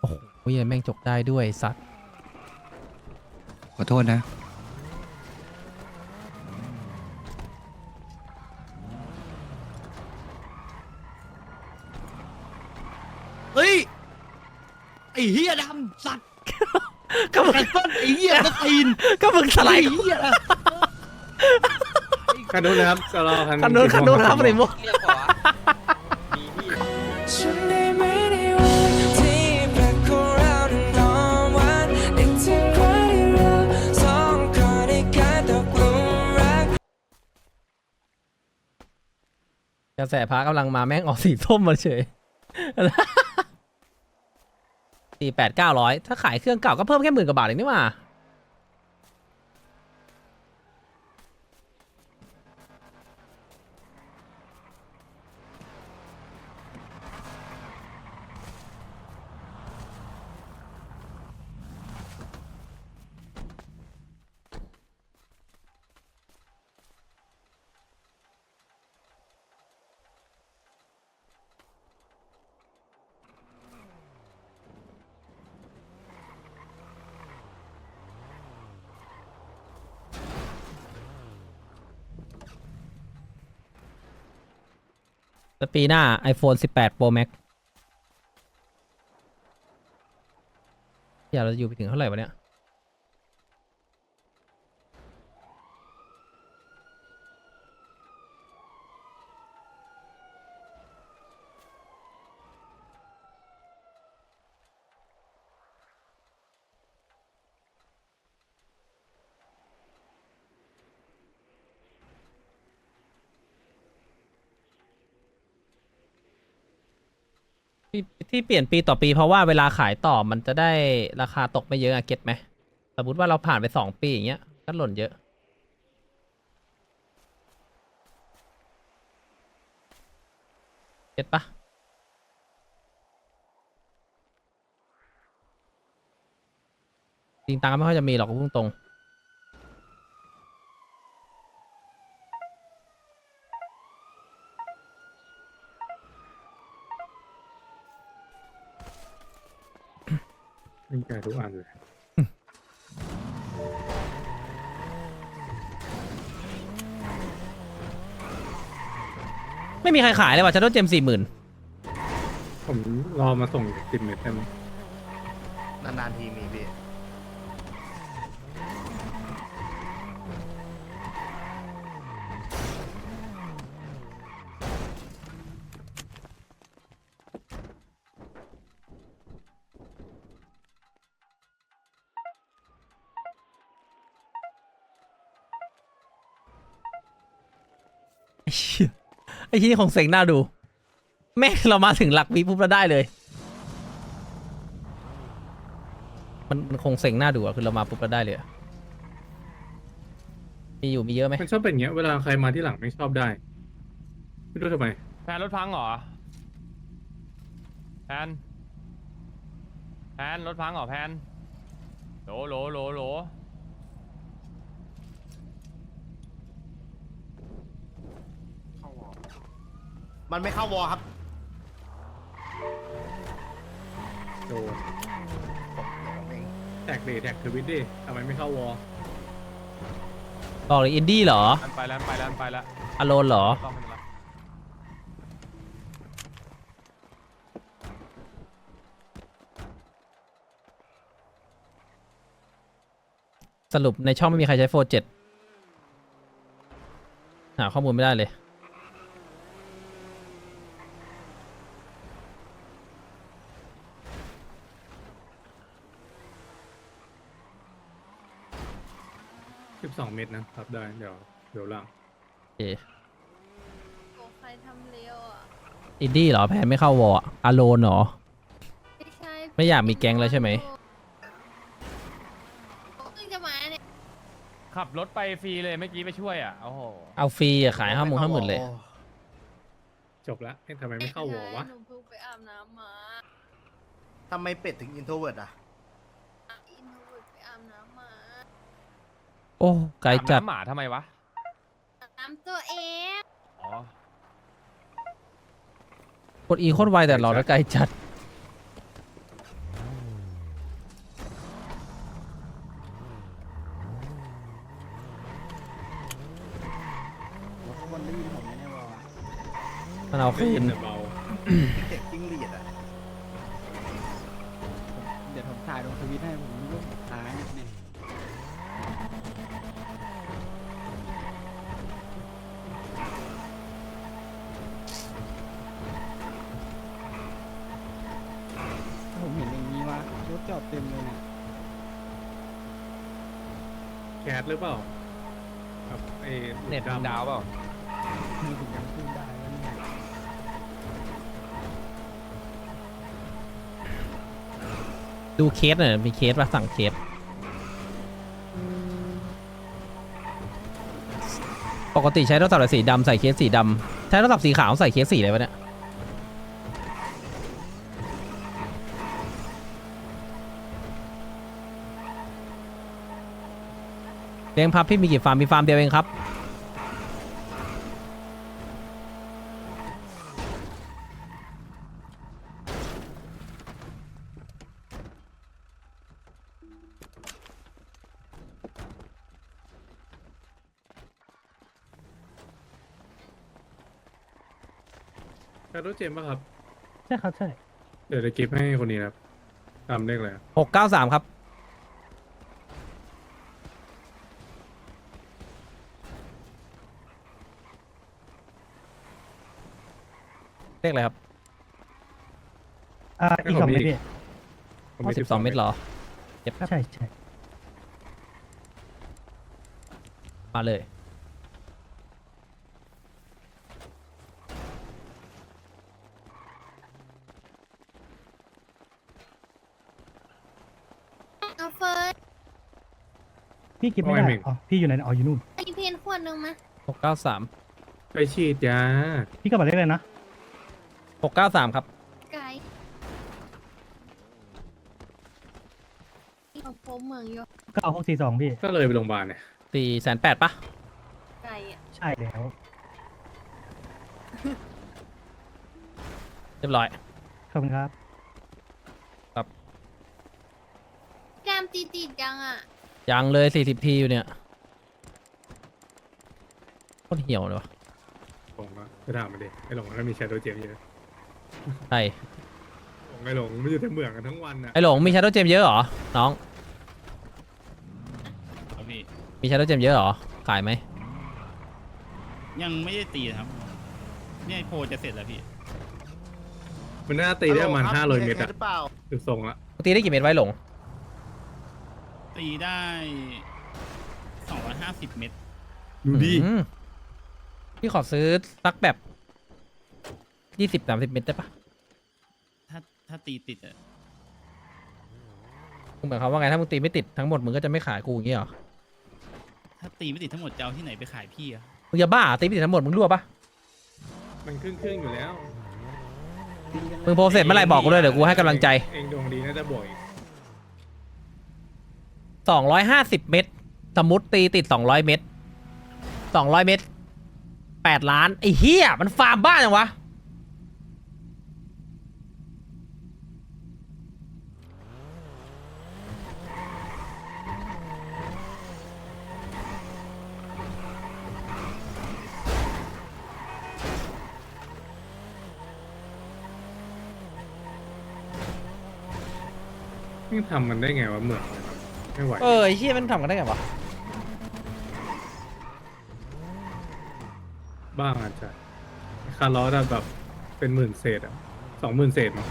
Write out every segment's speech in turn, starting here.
โอ้โหเหี้ยแม่งจกได้ด้วยสัตว์ ขอโทษนะ เฮ้ย ไอ้เฮียดำสัตว์ ก็มึง ไอ้ต้นไอ้เฮียก็ตีนก็มึงสไลไอ้ด์เฮียนะ คันนู้นนะครับจะรอคันคันนู้นคันนู้นครับเลยมุกเรียกว่ามีพี่ฉันได้ไม่ได้วันที่แปลกของเรานั้นนอนวันนึกถึงวันที่เราสองคนได้กลายตกหลุมรัก กระแสพระกำลังมาแม่งออกสีส้มมาเฉย สี่แปดเก้าร้อยถ้าขายเครื่องเก่าก็เพิ่มแค่หมื่นกว่าบาทเองนี่หว่า แล้วปีหน้า iPhone 18 Pro Max อย่าเราอยู่ไปถึงเท่าไหร่วะเนี่ย ที่เปลี่ยนปีต่อปีเพราะว่าเวลาขายต่อมันจะได้ราคาตกไม่เยอะอะเก็ตไหมสมมติว่าเราผ่านไปสองปีอย่างเงี้ยก็หล่นเยอะ เก็ตปะจริงตังค์ก็ไม่ค่อยจะมีหรอกพูดตรง ทุกอันเลยไม่มีใครขายเลยว่ะจะโดนเจมสี่หมื่นผมรอมาส่งสิบเมตรได้ไหมนานๆทีมีพี่ ไอ้เหี้ยไอ้ที่นี่คงเซ็งหน้าดู แม่งเรามาถึงหลักวิปุ๊บเราได้เลย มันมันคงเซ็งหน้าดูอะคือเรามาปุ๊บเราได้เลยอะมีอยู่มีเยอะไหมมันชอบเป็นอย่างเงี้ย เวลาใครมาที่หลังไม่ชอบได้ ไม่รู้ทำไม แพนรถพังเหรอ แพน แพนรถพังเหรอแพนโหลโหลโหลโหล มันไม่เข้าวอลครับโดนแท็กเดแท็กทวิตดิทำไมไม่เข้าวอลบอกเลยอินดี้เหรออันไปแล้วอันไปแล้วอันไปแล้วอโลนเหรอ ต้องเป็นไรสรุปในช่องไม่มีใครใช้โฟร์เจ็ดหาข้อมูลไม่ได้เลย สิบสองเมตรนะครับได้เดี๋ยวเดี๋ยวหลังโอเคโอ้ใครทำเร็วอะอินดี้เหรอแพนไม่เข้าวอร์อโลนเหรอ ไม่ใช่ไม่อยากมีแก๊งแล้วใช่ไหม เพิ่งจะมาเนี่ยขับรถไปฟรีเลยเมื่อกี้ไปช่วยอะโอ้โหเอาฟรีอะขายห้าหมื่นห้าหมื่นเลย จบแล้วเอ๊ะทำไมไม่เข้าวอลวะหนูเพิ่งไปอาบน้ำมาทำไมเป็ดถึงอินโทรเวิร์ดอะ อินโทรเวิร์ดไปอาบน้ำมา โอ้ไกลจัด อาบน้ำหมาทำไมวะอาบน้ำตัวเองอ๋อ กดอีโคตรไวแต่รอแล้วไกลจัด คนได้ยินผมไหมเนี่ยวะมันเอาได้คืยินนแต่เบาเด็กจิ้งหรีดอะ เดี๋ยวผมถ่ายลงทวิตให้ผมรู้ว่าผมค้างเนี่ย แคสหรือเปล่าครับไอ้เน็ตดาวเปล่ามีถึงยังขึ้นได้แล้วเนี่ยดูเคสหน่อยมีเคสป่ะสั่งเคส ปกติใช้โทรศัพท์สีดำใส่เคสสีดำใช้โทรศัพท์สีขาวใส่เคสสีอะไรวะเนี่ย เลี้ยงพับพี่มีกี่ฟาร์มมีฟาร์มเดียวเองครับ คาร์โดเจมป่ะครับ ใช่ครับ ใช่ เดี๋ยวจะกิฟต์ให้คนนี้นะครับตามเลขเลยหกเก้าสามครับ เลขอะไรครับอ่าอีกสองเมตรพี่ผมมีสิบสองเมตรเหรอใช่ใช่มาเลย เอาเฟิร์สพี่กินไม่ได้อ๋อพี่อยู่ไหนอ๋ออยู่นู่นมีเพนขวดหนึ่งไหมหกเก้าสามไปฉีดยาพี่ก็บอกได้เลยนะ หกเก้าสามครับ ไก่เอาโฟมเมืองโยก็เอาหกสี่สองพี่ ก็เลยไปโรงพยาบาลเนี่ยสี่แสนแปดปะไก่อะใช่แล้ว เรียบร้อย ขอบคุณครับ แกมตีติดยังอะ ยังเลยสี่สิบทีอยู่เนี่ยโคตรเหี่ยวเลยวะ ผมก็ไปถามมาดิไอ้หลงมันก็มีแชโดเจมเยอะ ใช่หลงไอ้หลงไม่อยู่แต่เมืองกันทั้งวันน่ะไอหลงมีชาร์โดเจมเยอะเหรอ น้อง ครับพี่มีชาร์โดเจมเยอะเหรอ ขายไหมยังไม่ได้ตีนะครับ เนี่ยโพลจะเสร็จแล้วพี่ มันน่าตีได้ประมาณฮัลห้าโหลร้อยคบเมตรอะหรือเปล่าดูทรงละตีได้กี่เม็ดไว้หลง ตีได้สองร้อยห้าสิบเมตร ดูดิ อืมพี่ขอซื้อสักแบบ ยี่สิบสามสิบเม็ดได้ปะถ้าถ้าตีติดอะมึงหมายความว่าไงถ้ามึงตีไม่ติดทั้งหมดมึงก็จะไม่ขายกูอย่างงี้เหรอถ้าตีไม่ติดทั้งหมดจะเอาที่ไหนไปขายพี่อะมึงจะบ้าตีไม่ติดทั้งหมดมึงรั่วปะมันครึ่งครึ่งๆอยู่แล้วมึงโพสเสร็จเมื่อไหร่บอกกูด้วยเดี๋ยวกูให้กำลังใจเองดวงดีน่าจะบวกอีกสองร้อยห้าสิบเม็ดสมมติตีติดสองร้อยเม็ดสองร้อยเม็ดแปดล้านไอ้เฮียมันฟาร์มบ้านยังวะ นี่ทำมันได้ไงวะเหมืองไม่ไหว เออไอ้เฮียมันทำกันได้ไงวะบ้างอาจจะคาร์ลอสอะแบบเป็นหมื่นเศษอะสองหมื่นเศษมั้ง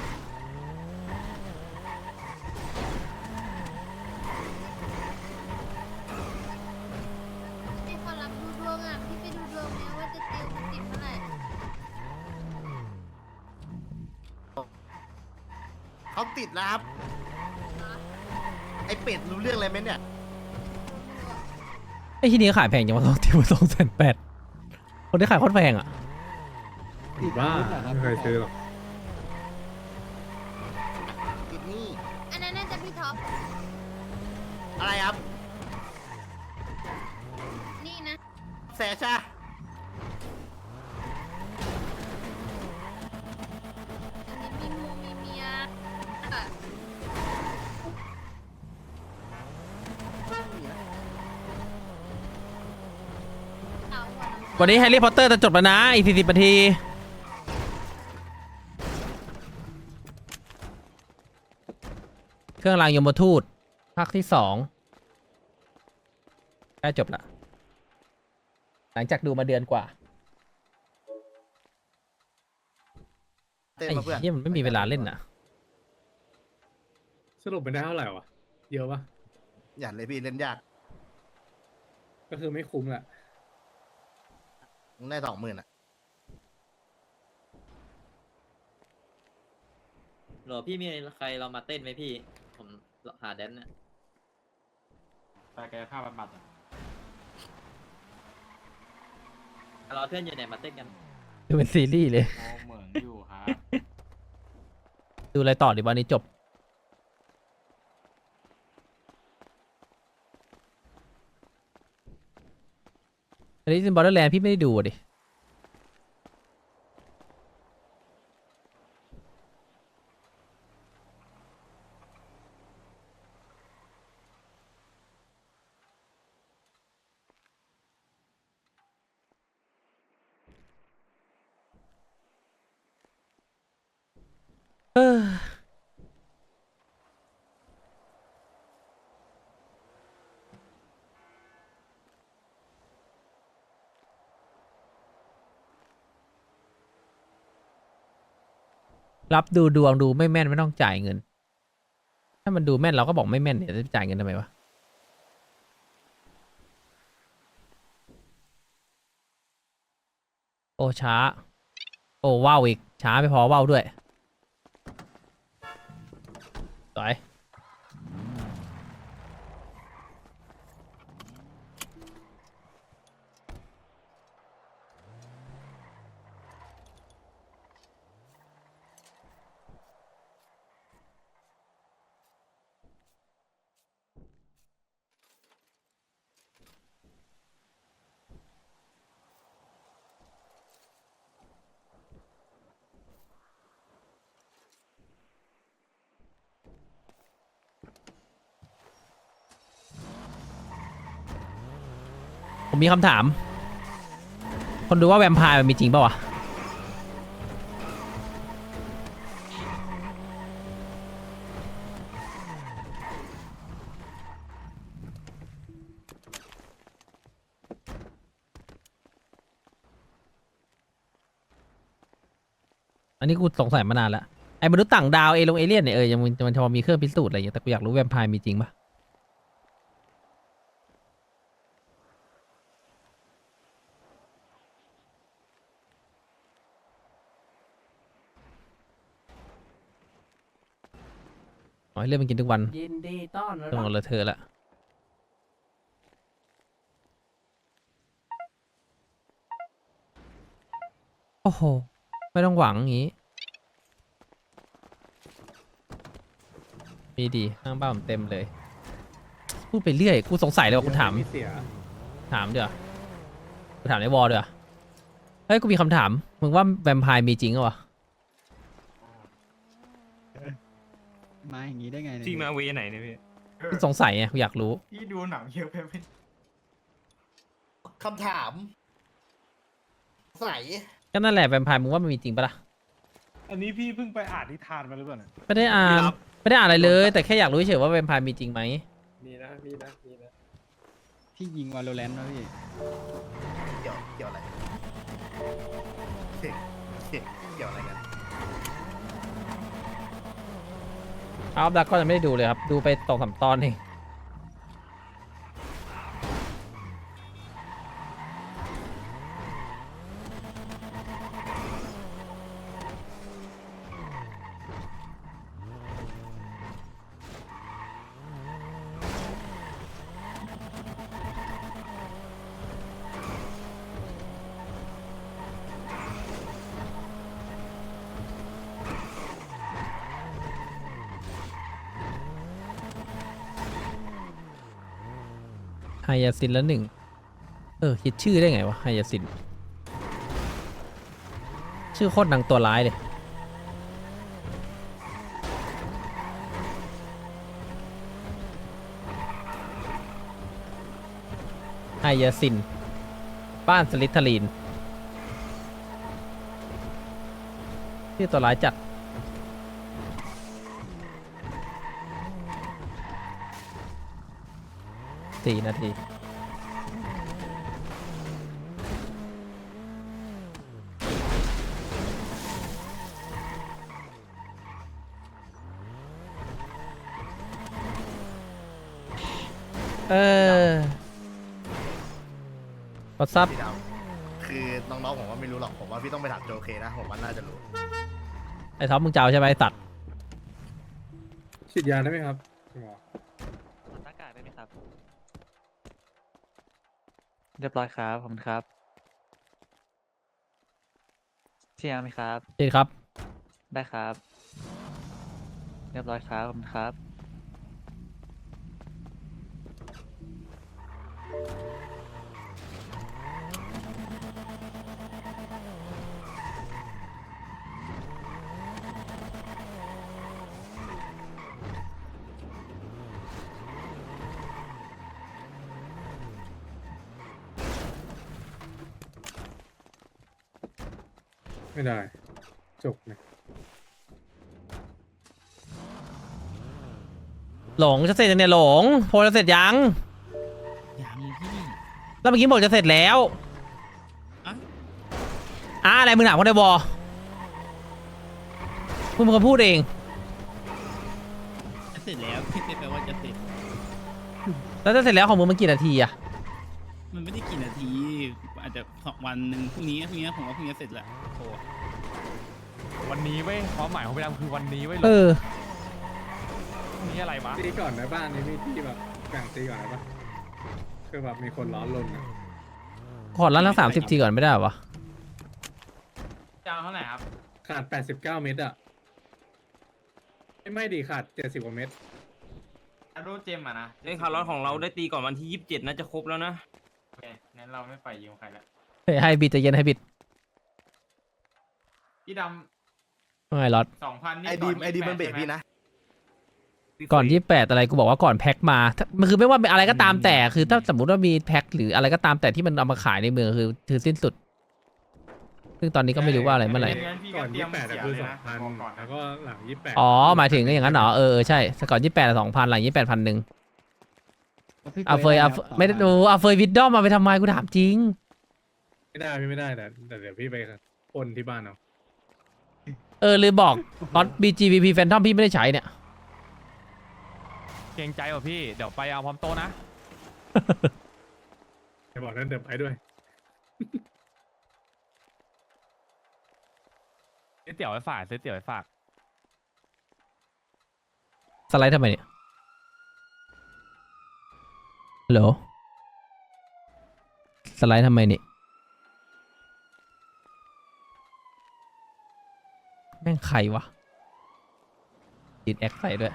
ให้คนรับดูดวงอะ พี่ไปดูดวงไหมว่าจะเจอมันติดเมื่อไหร่ เขาติดนะครับ ไอเป็ดรู้เรื่องอะไรไหมเนี่ย ไอ้ ที่นี้ขายแพงจังวะต้องตีมาสองแสนแปดคนที่ขายโคตรแพงอะบ้าไม่เคยซื้อหรอกติดนี่อันนั้นน่าจะพี่ท็อป อะไรครับ นี่นะ แสชา วันนี้แฮร์รี่พอตเตอร์จะจบแล้วนะ อีกสี่สิบนาที เครื่องรางยมทูตภาคที่สองใกล้จบละ หลังจากดูมาเดือนกว่าเต้นไอ้มาเพื่อนเหี้ยมันไม่มีเวลาเล่นน่ะสรุปมันได้เท่าไหร่วะ เยอะปะอย่าเลยพี่เล่นยาก ก็คือไม่คุ้มแหละ มึงได้สองหมื่นอะหรอพี่มีใครเรามาเต้นไหมพี่ ผมหาแดนเนี่ยไปกายภาพบำบัดอะเราเพื่อนอยู่ไหนมาเต้นกันดูเป็นซีรีส์เลยโอ้เหมือนอยู่ครับ ดูอะไรต่อดีวันนี้จบ อันนี้ซินบอร์เดอร์แลนด์พี่ไม่ได้ดูดิ เออ รับดูดวงดูไม่แม่นไม่ต้องจ่ายเงิน ถ้ามันดูแม่นเราก็บอกไม่แม่นเนี่ยจะจ่ายเงินทำไมวะโอ้ช้า โอ้ว้าวอีกช้าไม่พอว้าวด้วยต่อย ผมมีคำถาม คนดูว่าแวมไพร์มันมีจริงป่าวะ อันนี้กูสงสัยมานานแล้ว ไอ้มนุษย์ต่างดาวเอลงเอเลี่ยนเนี่ยเออยังมันมันพอมีเครื่องพิสูจน์อะไรอย่างเงี้ยแต่กูอยากรู้แวมไพร์มีจริงปะ อ๋อให้เลือกมันกินทุกวันยินดีต้อนต้องรับเอาเลยเธอละโอ้โห ไม่ต้องหวังอย่างงี้ มีดีข้างบ้านผมเต็มเลย พูดไปเรื่อย กูสงสัยเลยว่ากูถาม เสียถามเดี๋ยวากูถามในวอลเดี๋ยวาเฮ้ย กูมีคำถาม มึงว่าแวมไพร์มีจริงเหรอวะ มาอย่างนี้ได้ไงเนี่ยที่มาเวไหนเนี่ยพี่กูสงสัยไงกูอยากรู้พี่ดูหนังเยอะไปไหมคำถามใส่ก็นั่นแหละแวมไพร์มึงว่ามันมีจริงปะล่ะอันนี้พี่เพิ่งไปอ่านนิทานมาหรือเปล่าเนี่ยไม่ได้อ่านไม่ได้อ่านอะไรเลย แต่แค่อยากรู้เฉยๆว่าแวมไพร์มีจริงไหมมีนะมีนะมีนะพี่ยิงวาโลแรนต์นะพี่เกี่ยวเกี่ยวอะไรเกี่ยวเกี่ยวอะไรกัน เอาดักก็ยังไม่ได้ดูเลยครับ ดูไปสองสามตอนเอง ไฮยาซินล้วหนึ่งเออคิดชื่อได้ไงวะไฮยาซิน ชื่อโคตรหนังตัวร้ายเลยไฮยาซิน บ้านสลิทลีนที่อตัวร้ายจัด สี่นาที เออวอทซับ พี่ดำคือน้องๆผมว่าไม่รู้หรอกผมว่าพี่ต้องไปถามโจเคนะผมว่าน่าจะรู้ไอ้ท็อปมึงจะเอาใช่ไหมไอ้ตัดฉีดยาได้ไหมครับคุณหมอ หน้ากากได้ไหมครับ เรียบร้อยครับผมครับเที่ยงไหมครับดีครับ ได้ครับ เรียบร้อยครับผมครับ ไม่ได้ จบเลยหลงจะเสร็จยังเนี่ยหลงโพลจะเสร็จยังอย่างพี่ แล้วเมื่อกี้บอกจะเสร็จแล้วอะ อะอะไรมึงถามคนในบอมึงเป็นคนพูดเอง จะเสร็จแล้วพี่แปลว่าจะเสร็จ แล้วจะเสร็จแล้วของมึงมันกี่นาทีอะมันไม่ได้กี่นาที อาจจะสองวันหนึ่งพรุ่งนี้พรุ่งนี้ผมว่าพรุ่งนี้เสร็จแหละโอ้วันนี้เว้ยความหมายของพี่ดำคือวันนี้เว้ยเออพรุ่งนี้อะไรวะตีก่อนนะบ้านนี้มีที่แบบแบ่งตีก่อนนะปะคือแบบมีคนร้อนรนอะขอร้านทั้งสามสิบทีก่อนไม่ได้เหรอวะจะเอาเท่าไหร่ครับขาด 89 เม็ดอะไม่ไม่ดีขาด 70กว่าเม็ดอารูเจมอะนะเล่นคาร์ลอสของเราได้ตีก่อนวันที่ยี่สิบเจ็ดน่าจะครบแล้วนะโอเค งั้นเราไม่ปล่อยยืมใครละเฮ้ยให้บิดใจะเย็นให้บิดพี่ดว่าไงล็อตำสองพันนี่ไอดีมไอดีมมันเบรกพี่นะ ก่อนยี่แปดอะไรกูบอกว่าก่อนแพ็คมาถ้ามันคือไม่ว่าอะไรก็ตามแต่คือถ้าสมมุติว่ามีแพ็คหรืออะไรก็ตามแต่ที่มันเอามาขายในเมืองคือคือสิ้นสุด ซึ่งตอนนี้ก็ไม่รู้ว่าอะไรเมื่อไหร่งั้นพี่ก่อนเตรียม28อะเสียคือเลยนะบอกก่อน2,000นะแล้วก็หลัง28อ๋อหมายถึงก็อย่างนั้นเหรอเออเออใช่สก่อนยี่แปดสองพันหลังยี่แปดพันหนึ่ง เอาเฟยเอาไม่ได้ดูเอาเฟยวิดดอมมาไปทำไมกูถามจริง ไม่ได้พี่ไม่ได้แต่แต่เดี๋ยวพี่ไปปนที่บ้านเอาเออลืมบอกตอน BGVP Phantom พี่ไม่ได้ใช้เนี่ย เกรงใจว่ะพี่ เดี๋ยวไปเอาพร้อมโตะนะไปบอกนั่นเดิมไปด้วยซื้อเตี๋ยวไปฝากซื้อเตี๋ยวไปฝาก สไลด์ทำไมเนี่ย ฮัลโหลสไลด์ทำไมนี่แม่งใครวะติดแอคใส่ด้วย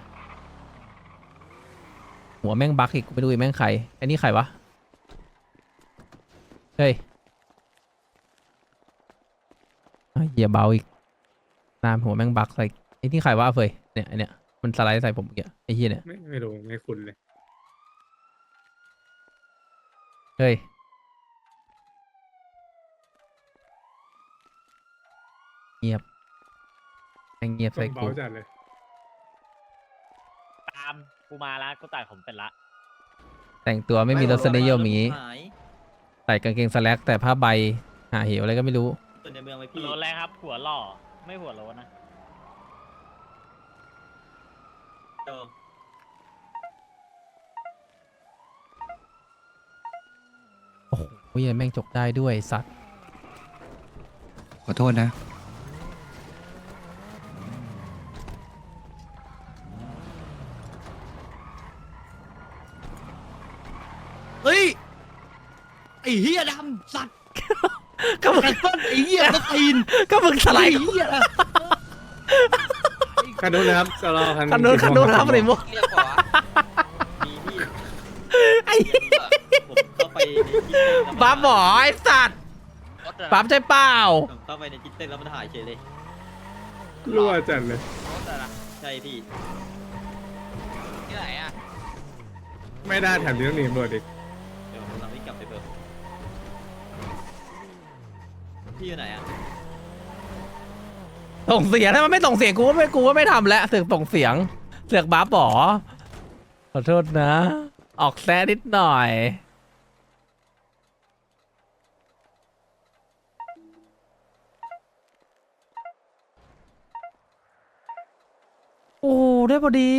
หัวแม่งบักอีกไปดูอีกแม่งใครไอ้นี่ใครวะ เฮ้ยเฮ้ยอย่าเบาอีกนามหัวแม่งบักใส่ไอ้นี่ใครวะเฟยเนี่ยไอเนี่ยมันสไลด์ใส่ผมเมื่อกี้ไอ้เหี้ยเนี่ย ไม่ไม่รู้ไม่คุ้นเลย เฮ้ย เงียบแม่งเงียบใส่เบากูจัดเลยตามกูมาละกูตัดผมเป็นละแต่งตัวไม่มีรสนิยมอย่างนี้ หายใส่กางเกงสแลกแต่ผ้าใบ หาเหวอะไรก็ไม่รู้ตัวในเมืองไว้พี่โหลแรกครับ หัวหล่อ ไม่หัวโลนะเออ โอ้โห เหี้ยแม่งจกได้ด้วยสัตว์ขอโทษนะ เฮ้ย ไอเฮียดำสัตว์ก็มึงไอ้ต้นไอเฮียตะตีนก็มึงสไลไอด์เฮียนะคันนู้นนะครับจะรอคันคันนู้นคันนู้นครับอะไรมั่วเรียกว่ามีพี่ไอ้ผมเข้า ไปในจิตเต้นแล้วมันบัฟบอไอ้สัตว์บัฟใช่เปล่าผมเข้าไปในจิตเต้นแล้วมันหายเฉยเลย รั่วจัดเลยใช่พี่ ที่ไหนอะไม่ได้แถมเรื่องหนีตำรวจอีกเดี๋ยวผมกำลังวิ่งกลับไปเบิกพี่อยู่ไหนอะส่งเสียงถ้ามันไม่ส่งเสียงกูก็ไม่กูก็ไม่ทำแล้วเสือกส่งเสียง เสือกบ้าบอขอโทษนะ ออกแซ่นิดหน่อย โอ้ได้พอดี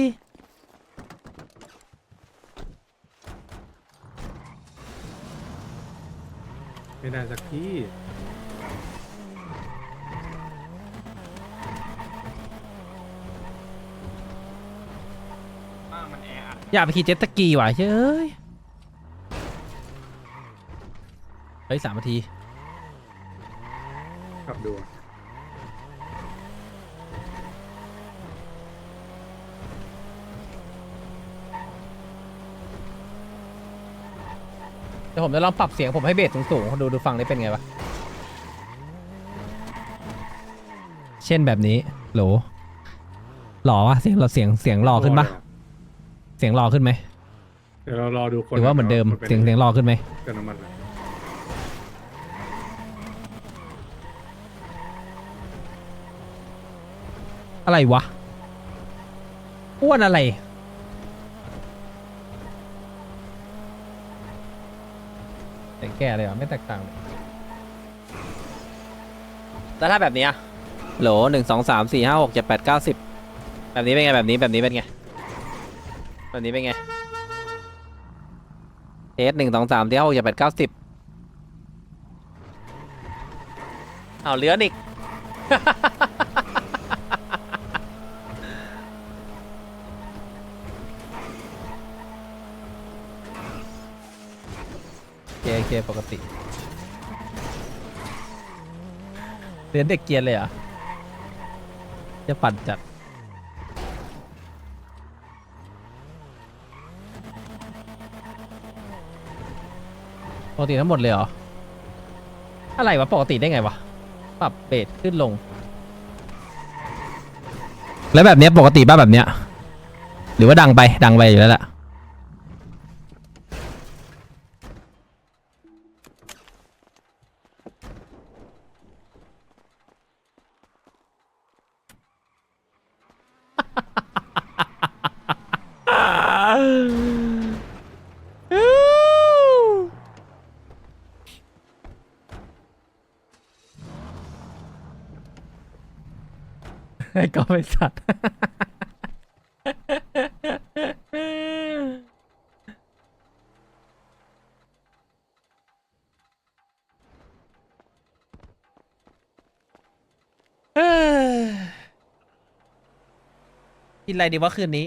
ไม่ได้สักที่บ้านมันแออัดอยากไปขี่เจ็ตสกีว่ะเฮ้ยเฮ้ยสามนาที ขับดูอะ เดี๋ยว ผมจะลองปรับเสียงผมให้เบสสูงๆดูดูฟังได้เป็นไงวะเช่นแบบนี้โหลหล่อวะเสียงเราเสียงเสียงหล่อขึ้นปะเสียงหล่อขึ้นไหมเดี๋ยวเรารอดูคนหรือว่าเหมือนเดิมป็เสียงเสียงหล่อขึ้นไหมเติมน้ำมันอะอะไรวะอ้วนอะไร แก่เลยเหรอไม่แตกต่างเลยแล้วถ้าแบบเนี้ยโหลหนึ่งสองสามสี่ห้าหกเจ็ดแปดเก้าสิบแบบนี้เป็นไงแบบนี้แบบนี้เป็นไง แบบนี้เป็นไงเทสหนึ่งสองสามสี่ห้าหกเจ็ดแปดเก้าสิบเอาเลือนอีก เคโอเคปกติเรียนเด็กเกียนเลยเหรอะจะปั่นจัดปกติทั้งหมดเลยเหรอ อะไรวะ ปกติได้ไงวะ ปรับเบสขึ้นลง แล้วแบบเนี้ยปกติป่ะแบบเนี้ย หรือว่าดังไปดังไปอยู่แล้วแหละ ไอ้ก็ไม่สัตว์ เอ้ยกินอะไรดีวะคืนนี้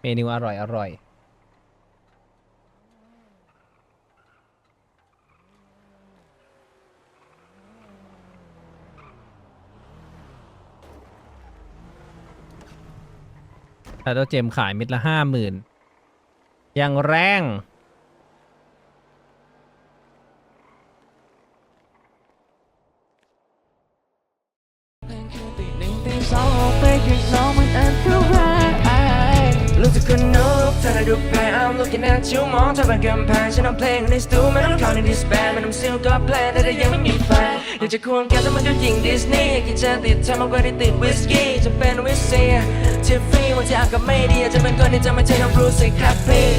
เมนูอร่อยอร่อย แต่ตัวเจมขายมิดละห้าหมื่นยังแรงรู้สึกคนนกเธอได้ดูแพ้ I'm looking at you มองเธอเป็นกำแพงฉันทำเพลงในสตูไม่ต้องเข้าในดิสแบนไม่ต้องซิลก็แพลแต่ยังไม่มีแฟน อยากจะควงแกแต่มันก็ยิงดิสนีย์กินจะติดเธอมากกว่าที่ติดวิสกี้จะเป็นวิสเซียทิฟฟี่วันที่อากาศไม่ดีจะเป็นคนที่จะไม่ใช่น้องบรูซี่ครับพี่